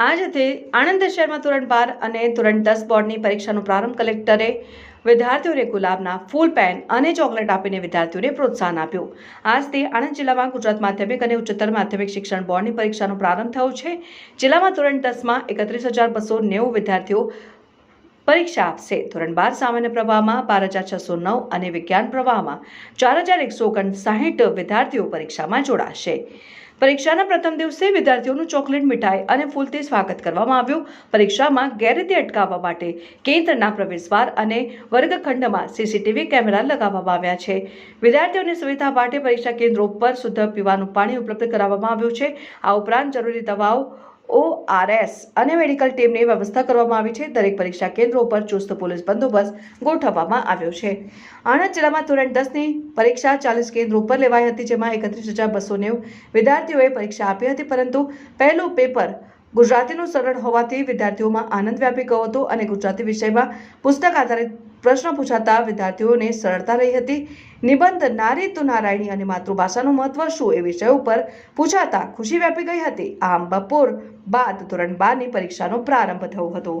આજથી આણંદ શહેરમાં ધોરણ બાર અને ધોરણ દસ બોર્ડની પરીક્ષાનો પ્રારંભ કલેક્ટરે વિદ્યાર્થીઓને ગુલાબના ફૂલ પેન અને ચોકલેટ આપીને વિદ્યાર્થીઓને પ્રોત્સાહન આપ્યું. આજથી આણંદ જિલ્લામાં ગુજરાત માધ્યમિક અને ઉચ્ચતર માધ્યમિક શિક્ષણ બોર્ડની પરીક્ષાનો પ્રારંભ થયો છે. જિલ્લામાં ધોરણ દસમાં એકત્રીસ હજાર બસો નેવું વિદ્યાર્થીઓ પરીક્ષા આપશે. ધોરણ બાર સામાન્ય પ્રવાહમાં, બાર હજાર છસો નવ અને વિજ્ઞાન પ્રવાહમાં ચાર હજાર એકસો ઓગણસાઠ વિદ્યાર્થીઓ પરીક્ષામાં જોડાશે. પરીક્ષાના પ્રથમ દિવસે વિદ્યાર્થીઓનું ચોકલેટ મીઠાઈ અને ફૂલથી સ્વાગત કરવામાં આવ્યું. પરીક્ષામાં ગેરરીતિ અટકાવવા માટે કેન્દ્રના પ્રવેશદ્વાર અને વર્ગખંડમાં સીસીટીવી કેમેરા લગાવવામાં આવ્યા છે. વિદ્યાર્થીઓની સુવિધા માટે પરીક્ષા કેન્દ્રો પર શુદ્ધ પીવાનું પાણી ઉપલબ્ધ કરાવવામાં આવ્યું છે. આ ઉપરાંત જરૂરી દવાઓ ઓઆરએસ અને મેડિકલ ટીમની વ્યવસ્થા કરવામાં આવી છે. દરેક પરીક્ષા કેન્દ્રો પર ચુસ્ત પોલીસ બંદોબસ્ત ગોઠવવામાં આવ્યો છે. આણંદ જિલ્લામાં ધોરણ દસની પરીક્ષા ચાલીસ કેન્દ્રો પર લેવાઈ હતી, જેમાં એકત્રીસ હજાર બસો નેવું વિદ્યાર્થીઓએ પરીક્ષા આપી હતી, પરંતુ પહેલું પેપર ગુજરાતીનું સરળ હોવાથી વિદ્યાર્થીઓમાં આનંદ વ્યાપી ગયો હતો અને ગુજરાતી વિષયમાં પુસ્તક આધારિત પ્રશ્ન પૂછાતા વિદ્યાર્થીઓને સરળતા રહી હતી. નિબંધ નારી તો નારાયણી અને માતૃભાષાનું મહત્વ શું એ વિષય ઉપર પૂછાતા ખુશી વ્યાપી ગઈ હતી. આમ બપોર બાદ ધોરણ બારની પરીક્ષાનો પ્રારંભ થયો હતો.